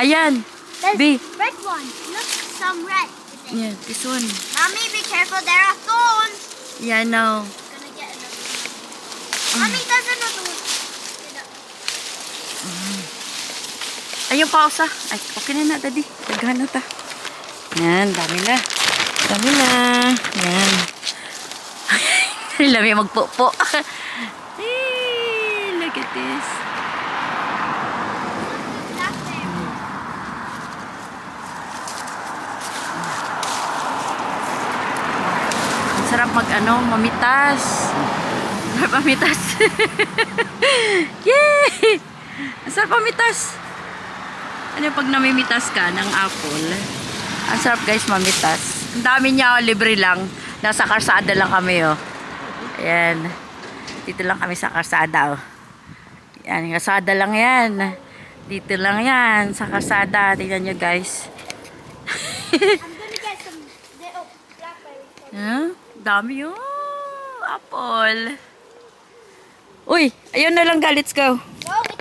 Ayan. There's B. red one. Look, some red. Yeah, this one. Mommy, be careful. There are thorns. Yeah, no. Gonna get another. Mommy, there's another one. Ayun pa sa. Ay, okay na na, daddy. Daghan na ta. Yan, dami na. Dami na. Yan. Lami magpupo. hey, look at this. Back there. Ang sarap mag ano, mamitas. Sarap mamitas. Yay! Ang sarap mamitas. Ano pag namimitas ka ng apple? Ang sarap guys mamitas. Ang dami niya, oh, libre lang. Nasa karsada lang kami oh. Ayan. Dito lang kami sa karsada oh. Yan, karsada lang yan. Dito lang yan, sa karsada. Tingnan nyo guys. I'm gonna get some little blackberries. Huh? Dami oh. Apple. Uy, ayun na lang ga. Let's go.